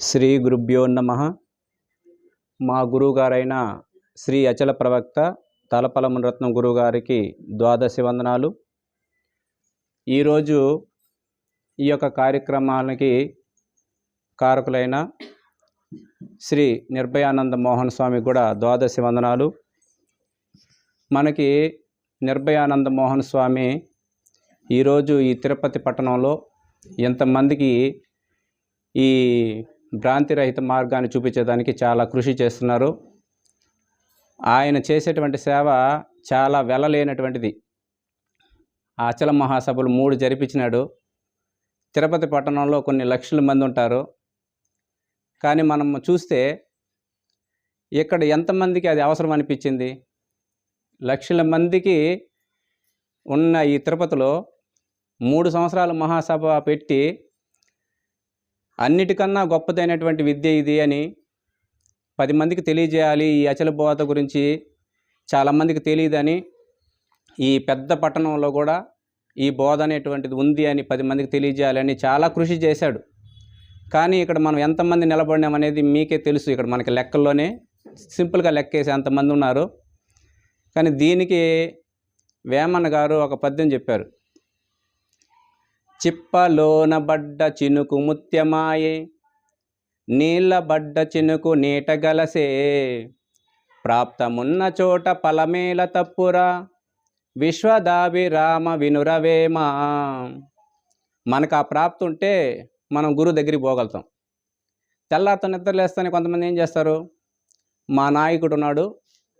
శ్రీ గురుభ్యో నమ. మా గురువుగారైన శ్రీ అచల ప్రవక్త తలపలమునరత్నం గురువుగారికి ద్వాదశి వందనాలు. ఈరోజు ఈ యొక్క కార్యక్రమానికి కారకులైన శ్రీ నిర్భయానంద మోహన్ స్వామి కూడా ద్వాదశి వందనాలు. మనకి నిర్భయానంద మోహన్ స్వామి ఈరోజు ఈ తిరుపతి పట్టణంలో ఎంతమందికి ఈ భ్రాంతిరహిత మార్గాన్ని చూపించేదానికి చాలా కృషి చేస్తున్నారు. ఆయన చేసేటువంటి సేవ చాలా వెలలేనటువంటిది. అచల మహాసభలు మూడు జరిపించినాడు. తిరుపతి పట్టణంలో కొన్ని లక్షల మంది ఉంటారు. కానీ మనం చూస్తే ఇక్కడ ఎంతమందికి అది అవసరం అనిపించింది? లక్షల మందికి ఉన్న ఈ తిరుపతిలో మూడు సంవత్సరాలు మహాసభ పెట్టి అన్నిటికన్నా గొప్పదైనటువంటి విద్య ఇది అని పది మందికి తెలియజేయాలి. ఈ అచల బోధ గురించి చాలామందికి తెలియదని ఈ పెద్ద పట్టణంలో కూడా ఈ బోధ అనేటువంటిది ఉంది అని పది మందికి తెలియజేయాలని చాలా కృషి చేశాడు. కానీ ఇక్కడ మనం ఎంతమంది నిలబడినాం అనేది మీకే తెలుసు. ఇక్కడ మనకి లెక్కల్లోనే సింపుల్గా లెక్కేసి అంతమంది ఉన్నారు. కానీ దీనికి వేమన్న గారు ఒక పద్యం చెప్పారు. చిప్పలోనబడ్డ చినుకు ముత్యమాయే నీళ్ళబడ్డ చినుకు నీటగలసే. ప్రాప్తమున్న చోట పలమేల తప్పురా విశ్వదాభిరామ వినురవేమా. మనకు ఆ ప్రాప్తి ఉంటే మనం గురువు దగ్గరికి పోగలుగుతాం. తెల్లారితో నిద్రలేస్తానే కొంతమంది ఏం చేస్తారు? మా నాయకుడు ఉన్నాడు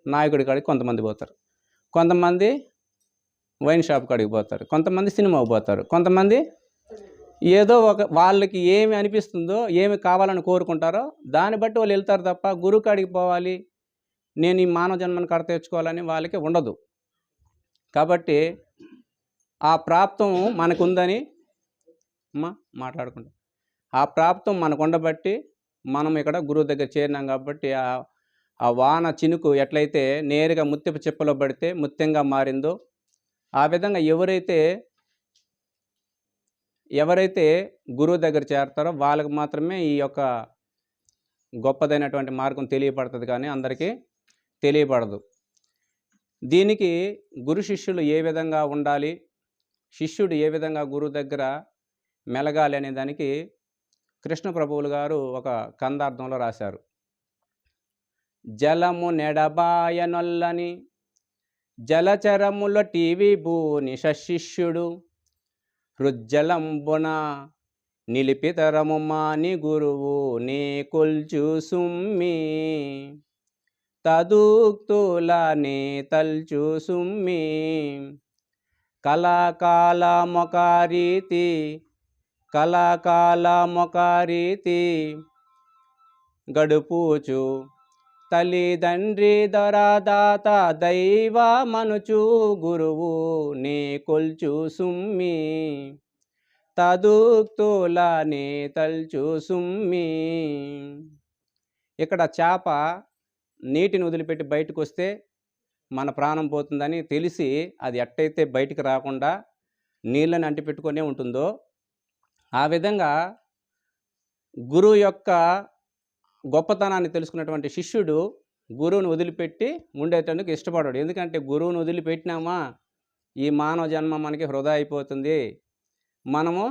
నాయకుడి కాడికి కొంతమంది పోతారు. కొంతమంది వైన్ షాప్ కాడికి పోతారు. కొంతమంది సినిమాకి పోతారు. కొంతమంది ఏదో ఒక వాళ్ళకి ఏమి అనిపిస్తుందో ఏమి కావాలని కోరుకుంటారో దాన్ని బట్టి వాళ్ళు వెళ్తారు తప్ప గురువు కాడికి పోవాలి. నేను ఈ మానవ జన్మను కడ తెచ్చుకోవాలని వాళ్ళకి ఉండదు. కాబట్టి ఆ ప్రాప్తం మనకుందని అమ్మా మాట్లాడుకుంటాం. ఆ ప్రాప్తం మనకు ఉండబట్టి మనం ఇక్కడ గురువు దగ్గర చేరినాం కాబట్టి ఆ ఆ వాన చినుకు ఎట్లయితే నేరుగా ముత్యపు చిప్పలో పడితే ముత్యంగా మారిందో ఆ విధంగా ఎవరైతే ఎవరైతే గురువు దగ్గర చేరతారో వాళ్ళకి మాత్రమే ఈ యొక్క గొప్పదైనటువంటి మార్గం తెలియపడుతుంది కానీ అందరికీ తెలియపడదు. దీనికి గురు శిష్యులు ఏ విధంగా ఉండాలి? శిష్యుడు ఏ విధంగా గురువు దగ్గర మెలగాలి అనే దానికి కృష్ణ ప్రభువులు గారు ఒక కందార్థంలో రాశారు. జలము నెడబాయనొల్లని జలచరముల టీవీ భూని శిష్యుడు హృజ్జలంబున నిలిపితరము మాని గురువు నీ కొల్చూసుమ్మి తదూక్తుల నీ తల్చు కళాకాల మొకారీతి కళాకాల మొకారీతి గడుపుచు తల్లిదండ్రి దొరదాత దైవ మనుచు గురువు నీ కొల్చు సుమ్మి. తదుక్తుల నీ తల్చు సుమ్మి. ఇక్కడ చేప నీటిని వదిలిపెట్టి బయటకు వస్తే మన ప్రాణం పోతుందని తెలిసి అది ఎట్టయితే బయటికి రాకుండా నీళ్ళని అంటిపెట్టుకునే ఉంటుందో ఆ విధంగా గురువు యొక్క గొప్పతనాన్ని తెలుసుకున్నటువంటి శిష్యుడు గురువుని వదిలిపెట్టి ఉండేటందుకు ఇష్టపడాడు. ఎందుకంటే గురువును వదిలిపెట్టినామా ఈ మానవ జన్మ మనకి హృదయ అయిపోతుంది. మనము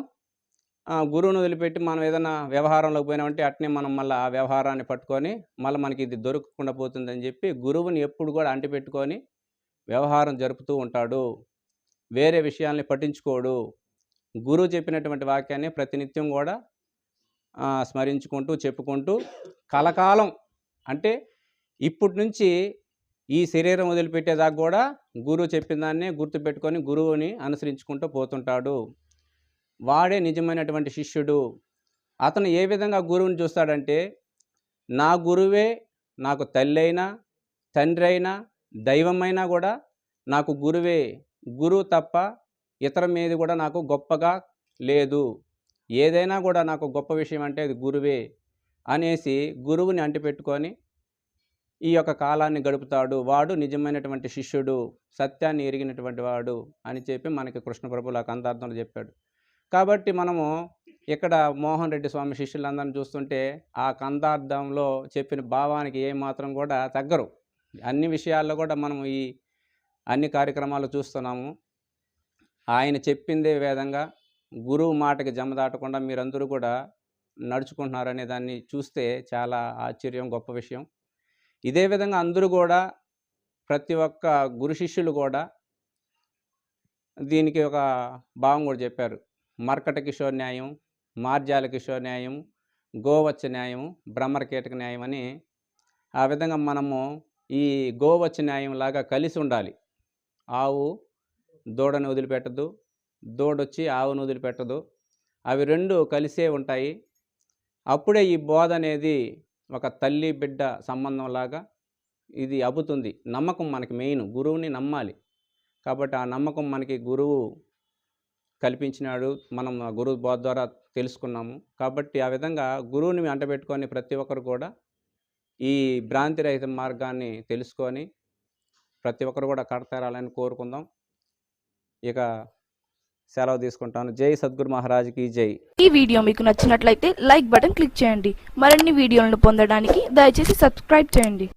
ఆ, వదిలిపెట్టి మనం ఏదైనా వ్యవహారంలోకి పోయినామంటే అట్నే మనం మళ్ళీ ఆ వ్యవహారాన్ని పట్టుకొని మళ్ళీ మనకి ఇది దొరకకుండా పోతుందని చెప్పి గురువుని ఎప్పుడు కూడా అంటిపెట్టుకొని వ్యవహారం జరుపుతూ ఉంటాడు. వేరే విషయాల్ని పట్టించుకోడు. గురువు చెప్పినటువంటి వాక్యాన్ని ప్రతినిత్యం కూడా స్మరించుకుంటూ చెప్పుకుంటూ కలకాలం అంటే ఇప్పటి నుంచి ఈ శరీరం వదిలిపెట్టేదాకా కూడా గురువు చెప్పిన దాన్నే గుర్తుపెట్టుకొని గురువుని అనుసరించుకుంటూ పోతుంటాడు. వాడే నిజమైనటువంటి శిష్యుడు. అతను ఏ విధంగా గురువుని చూస్తాడంటే నా గురువే నాకు తల్లి అయినా తండ్రి అయినా దైవమైనా కూడా నాకు గురువే. గురువు తప్ప ఇతర మీద కూడా నాకు గొప్పగా లేదు. ఏదైనా కూడా నాకు గొప్ప విషయం అంటే అది గురువే అనేసి గురువుని అంటిపెట్టుకొని ఈ యొక్క కాలాన్ని గడుపుతాడు. వాడు నిజమైనటువంటి శిష్యుడు సత్యాన్ని ఎరిగినటువంటి వాడు అని చెప్పి మనకి కృష్ణ ఆ కందార్థంలో చెప్పాడు. కాబట్టి మనము ఇక్కడ మోహన్ రెడ్డి స్వామి శిష్యులందరిని చూస్తుంటే ఆ కందార్థంలో చెప్పిన భావానికి ఏమాత్రం కూడా తగ్గరు. అన్ని విషయాల్లో కూడా మనం ఈ అన్ని కార్యక్రమాలు చూస్తున్నాము. ఆయన చెప్పిందే విధంగా గురువు మాటకి జమ దాటకుండా మీరందరూ కూడా నడుచుకుంటున్నారనే దాన్ని చూస్తే చాలా ఆశ్చర్యం గొప్ప విషయం. ఇదే విధంగా అందరూ కూడా ప్రతి ఒక్క గురు శిష్యులు కూడా దీనికి ఒక భావం కూడా చెప్పారు. మర్కట కిషోర్ న్యాయం మార్జాల కిషోర్ న్యాయం గోవచ్చ న్యాయం బ్రహ్మరకీటక న్యాయం అని ఆ విధంగా మనము ఈ గోవచ్చ న్యాయం లాగా కలిసి ఉండాలి. ఆవు దూడని వదిలిపెట్టదు దూడొచ్చి ఆవును వదిలిపెట్టదు. అవి రెండు కలిసే ఉంటాయి. అప్పుడే ఈ బోధ అనేది ఒక తల్లి బిడ్డ సంబంధం లాగా ఇది అబ్బుతుంది. నమ్మకం మనకి మెయిన్. గురువుని నమ్మాలి. కాబట్టి ఆ నమ్మకం మనకి గురువు కల్పించినాడు. మనం ఆ గురువు బోధ ద్వారా తెలుసుకున్నాము. కాబట్టి ఆ విధంగా గురువుని అంటబెట్టుకొని ప్రతి ఒక్కరు కూడా ఈ భ్రాంతి రహిత మార్గాన్ని తెలుసుకొని ప్రతి ఒక్కరు కూడా కడతారాలని కోరుకుందాం. ఇక సెలవు తీసుకుంటాను. జై సద్గురు మహారాజ్కి జై. ఈ వీడియో మీకు నచ్చినట్లయితే లైక్ బటన్ క్లిక్ చేయండి. మరిన్ని వీడియోలను పొందడానికి దయచేసి సబ్స్క్రైబ్ చేయండి.